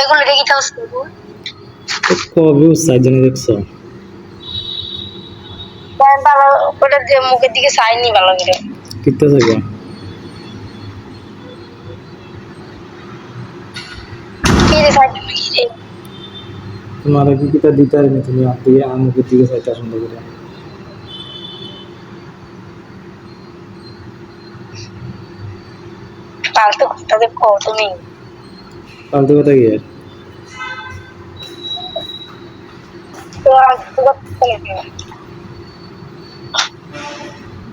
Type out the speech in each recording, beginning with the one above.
এগুলো দেখি তো কবে উৎসাহ জানি দেখছ? ভালো ওটা যে মুখের দিকে চাইনি ভালো করে। কিতে থাকো। কি কি রে তোমার কি দিতে পারিনি তুমি? আর দিকে আমুকের দিকে চাইতে সুন্দর করে ফালতু কথা দেখো তুমি। ফালতু কথা কি আর তো ফালতু কথা বলে না। তো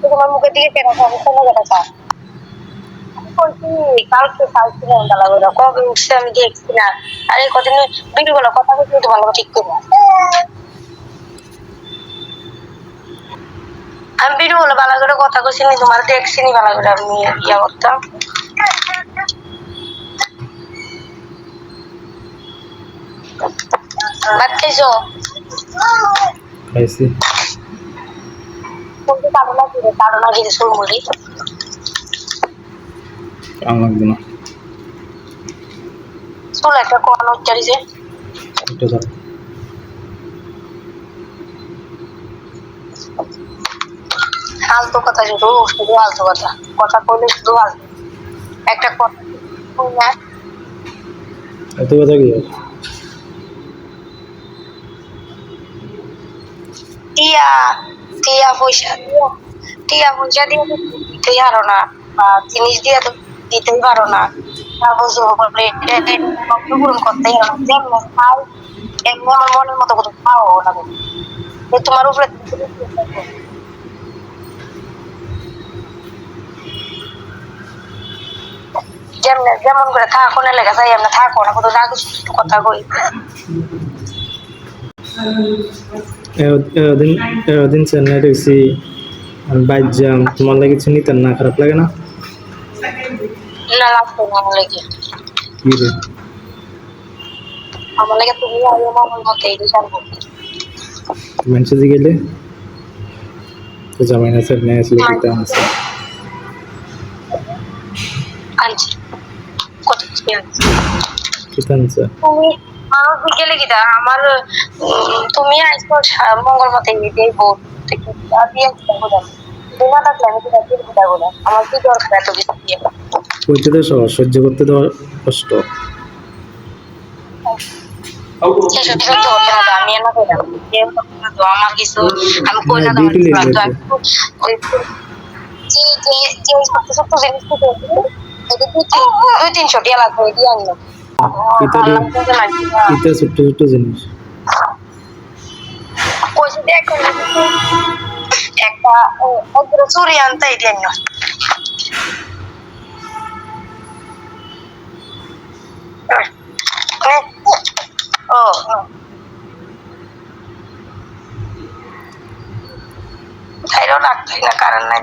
তোমার মুখের দিকে কেন খাব কোনো কথা চা বলছি, কালকে কালকে মনটা লাগবে না কবে উঠছে আমি দেখছি না। কথা বলছি তো নি তোমার দেখছি নি করে আমি ইয়া করতাম। ভাত খাইছো? খাইছি। কোনটা কারও না গিরে কারও না গিরে শুরু করি কাম লাগবে না। চুল একটা কোন উচ্চারিছে। এটা ধর। ফালতু কথা শুধু শুধু ফালতু কথা। কথা কইলে শুধু ফালতু একটা কথা এত কথা কি? টিয়া টিয়া পয়সা টিয়া পয়সা দিয়ে দিতেই পারো না, বা জিনিস দিয়ে তো দিতেই পারো না। পূরণ করতেই হবে। যেমন খাও। এমনি আমার মনের মতো করে খাও, না তোমার উপরে যেমন যেমন করে থাকো না লেগে যাই এমনি থাকো, না কত না কথা কই। এদিন এদিন চেন্নাই গেছি। আমি বাইক যাম তোমার লাগে কিছু নিতেন না খারাপ লাগে না? না লাগতো না আমার লাগে। কি রে? আমার লাগে তুমি আগে গেলে কি দা? আমার তুমি আজকে মঙ্গল মতে আর দিয়ে বিনা থাকলে আমি রাখি আমার কি দরকার এত কিছু দিয়ে কইতে তো সহজ সহ্য করতে তো কষ্ট। করতে আমি আমার কিছু কই না ওই তিনশো লাগবে দিয়ে আনলো দিয়ে কিতা ছোট্ট ছোট্ট জিনিস। একটা চুরি আনতে ও না কারণ নাই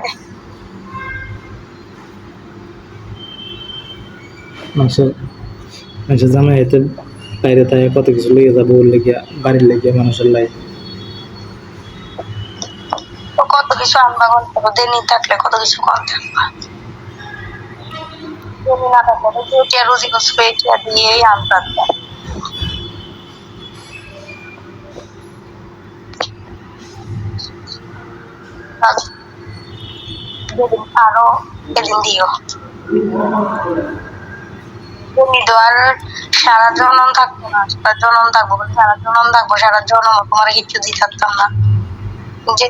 মানুষের মানুষের জামাই এতে বাইরে তাই কত কিছু লেগে যাব, ওর লেগে বাড়ির লেগে মানুষের লাই তো কত কিছু আনবা থাকলে কত কিছু যেদিন পারো দিও। তো আর সারা জনম থাকব না সারা জনম থাকব সারা জনম থাকব সারা জনম তোমার কিচ্ছু দিয়ে থাকতাম না। যে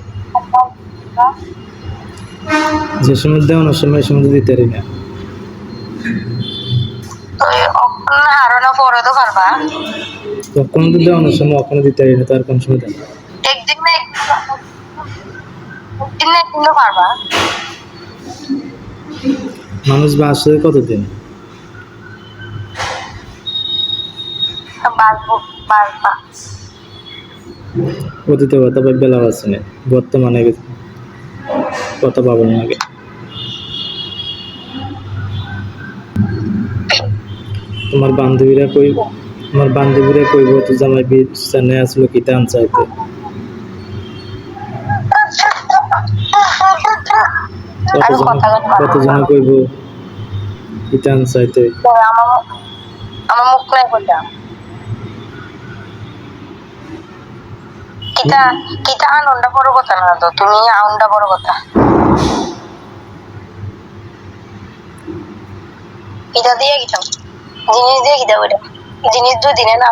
যে সময় দিতে পারি না। হারানো পরে তো পারবা। তখন তো দেওয়ানোর সময় কখনো দিতে পারি না তার কোন সময় দেন একদিন না একদিন একদিন না একদিন পারবা। মানুষ বাসে কতদিন? অতীতে কথা বা বেলা আছে না, বর্তমানে কথা পাবেন লাগে তোমার বান্ধবীরা কই তোমার বান্ধবীরা কইব তো জামাই বি চেন্নাই আসলো কিতা আনসাইতে আমি কতজন কইব? কিতা আনসাইতে আমার আমার মুখ নাই করলাম কিতা কিতা আনন্দা বড় কথা না তো? তুমি আউন্ডা বড় কথা। কিতা দিয়ে কিতাম জিনিস দিয়ে কিতাব এটা জিনিস দুই দিনে না?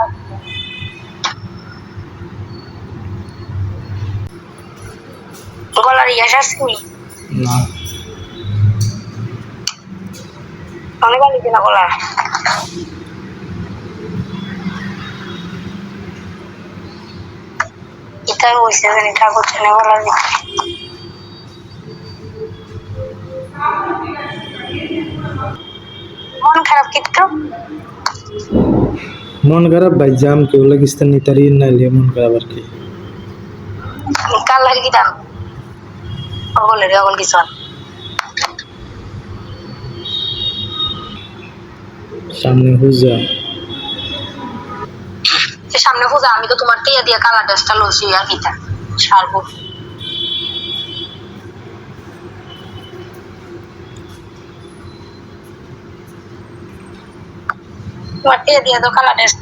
গলার ইয়াস আসছি না। অনেক ভালো দিনা গলা এটাই বলছে জানি ঠাকুর জানে গলার মন খারাপ কিন্তু মন খারাপ ভাই জাম কেউ লাগিস্তান নিতারি নাইলে মন খারাপ আর কি কাল লাগে কি দাম বলে রে অগল কিছু সামনে হুজা সামনে পূজা আমি তো তোমার টিয়া দিয়ে কালার ড্রেসটা লইছি আর কিটা সারবো তোমার দিয়ে তো কালার ড্রেস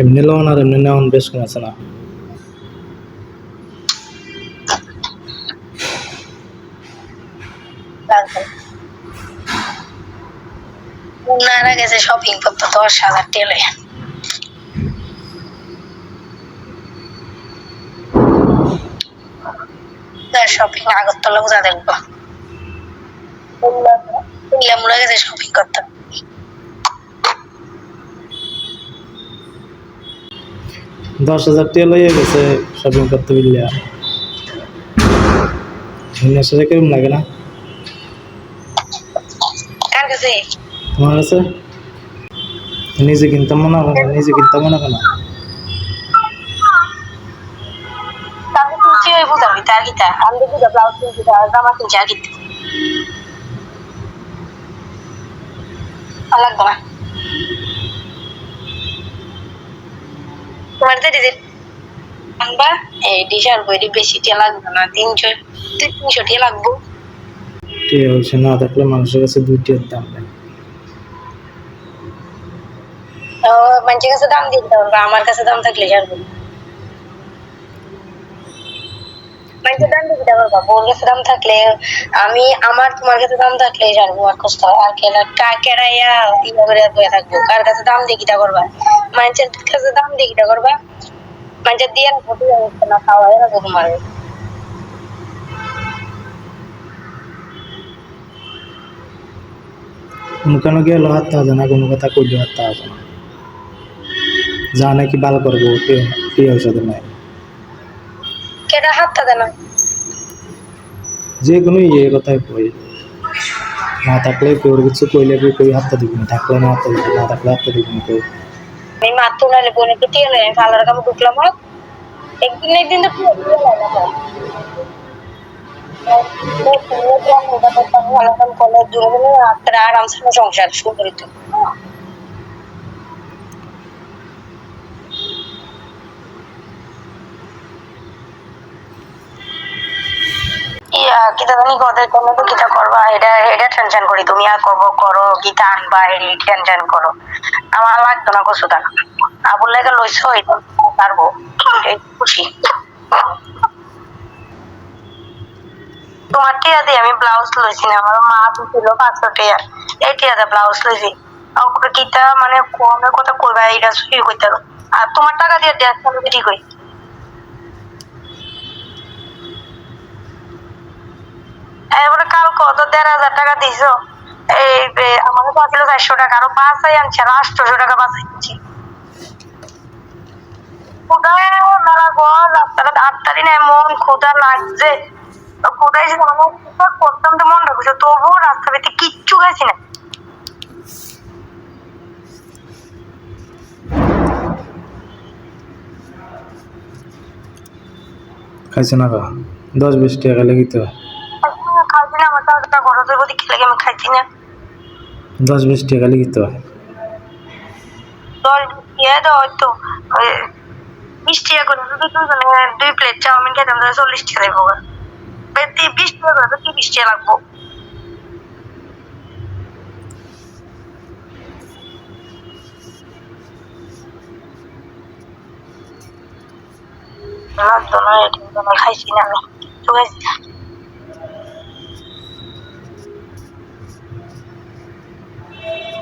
এমনি লন আর এমনি নেওয়ান বেশ কম আছে না। দশ হাজার টেলে শপিং আগরতলা বুঝা দেখব। গেছে শপিং করতে। দশ হাজার টাকা লইয়া গেছে শপিং করতে হাজার কেমন লাগে না? কার কাছে? তোমার কাছে? নিজে কিনতাম মনে হয় না, নিজে কিনতাম মনে হয় তোমার তো আনবা? এই ডিশার বইটি বেশি টিয়া লাগবে না তিনশো তিনশো টিয়া লাগবো। টিয়া হচ্ছে না থাকলে মানুষের কাছে দুইটির দাম নেই। তো মানুষের কাছে দাম দিতে পারবে আমার কাছে দাম থাকলে ছাড়বো মানুষের দাম দিতে পারবা বোর কাছে দাম থাকলে আমি আমার তোমার কাছে দাম থাকলে ছাড়বো আর কষ্ট আর কেনা কা ইয়া করে বয়ে থাকব কার কাছে দাম দিয়ে কিটা করবা মানুষের কাছে দাম দিয়ে কিটা করবা মানুষের দিয়ে ফটো না খাওয়া রাখব তোমার কোনো গেল হাতটা আছে না কোনো কথা কইলে হাতটা আছে না যা নাকি বাল করব ঔষধ নাই কেটা হাতটা দেন? যে কোনো ইয়ে কথাই কই। না থাকলে কেউ কিছু কইলে কেউ কেউ হাতটা দিবি না থাকলে না হাতটা দিবি না থাকলে হাতটা দিবি না কেউ। আমি মাত্র নালে বোনে তো টিয়া লাগে কালার কামে ঢুকলাম হোক। একদিন একদিন তো টিয়া লাগে। আমার। আরামসে সংসার শুরু করি তো কিতা জানি কোনো তো কিতা করবা এটা এটা টেনশন করি। তুমি আর করো টেনশন করো। আমার লাগতো না টাকা আবুল লেগে লইছো, এটা পারব। খুশি। তোমার টিয়া দিয়ে আমি ব্লাউজ লইছি না, আমার মা দিছিল পাঁচশো টিয়া এই টিয়াতে ব্লাউজ লইছি। কিতা মানে কমের কথা কইবা এটা সই কইতে। আর তোমার টাকা দিয়ে ড্রেস ঠিক কাল কত? দেড় হাজার টাকা দিছো। এই আমাকে পাচ্ছিল চারশো টাকা। আরও বাঁচাই আনছে, আর আটশোশো টাকা লাগছে। আমার মন তবুও রাস্তা কিচ্ছু খাইছি না। খাইছে না দশ বিশ টাকা লেগে তো আমার টাকা খরচ হইব দেখি লাগে আমি খাইছি না। দশ বিশ টাকা লিখি তো। দশ ইয়ে তো বিশ টাকা করে যদি মানে দুই প্লেট চাউমিন খেতাম তাহলে চল্লিশ টাকা লাগবো বিশ টাকা করে কি বিশ টাকা লাগবো। লাগতো না খাইছি না আমি।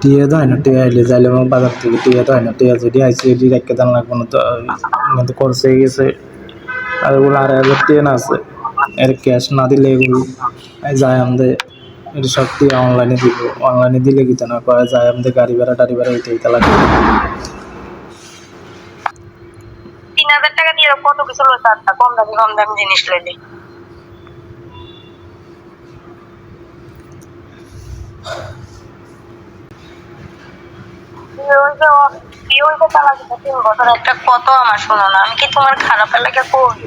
টিয়া হয় না, টিয়া আইলে যাইলে বাজার থেকে টিয়া তো হয় না, টিয়া যদি আইসি এটি রেখে দেন লাগবো না তো কিন্তু করছে গেছে। আর এগুলো আড়াই হাজার টিয়া আছে, এর ক্যাশ না দিলে এগুলো যায় আমাদের সব টিয়া অনলাইনে দিব অনলাইনে দিলে কি না কয়, যায় আমাদের ভাড়া টাড়ি ভাড়া হইতে হইতে লাগবে তিন হাজার টাকা কত কম দামি কম দামি জিনিস একটা কত আমার শোনো না আমি কি তোমার খারাপ এলাকা করি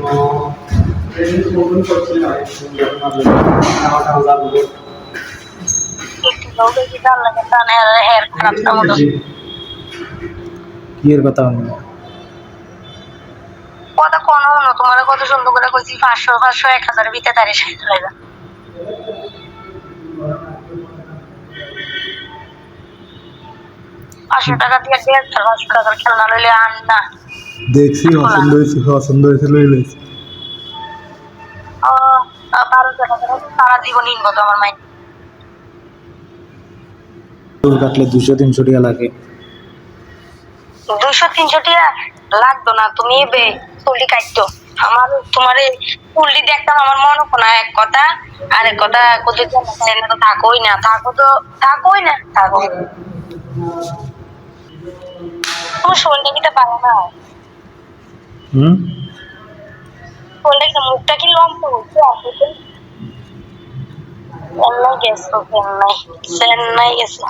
কথা কথা কোনো তোমার কত সুন্দর করে কইছি, পাঁচশো পাঁচশো, এক হাজার ভিতরে দাঁড়িয়ে সাইতে লাগা পাঁচশো টাকা দিয়ে দেড় পাঁচশো টাকার খেলনা লইলে আন না। দেখছি পছন্দ হয়েছে পছন্দ হয়েছে ও, আহ, বারো টাকা সারা জীবন ইনবো তো আমার মাইন্ড চুল কাটলে দুশো তিনশো টাকা লাগে। দুইশো তিনশো টাকা লাগতো না তুমি এবে চুলি কাটতো। আমার তোমার এই চুলি দেখতাম আমার মনে হতো না এক কথা আর এক কথা কোথায় থাকোই না থাকো তো থাকোই না থাকো। তোমার শরীরটা নিতে পারো না হুম? শরীরটা কি মুখটা কি লম্প হচ্ছে আসলে চেন্নাই গেছে চেন্নাই চেন্নাই গেছে।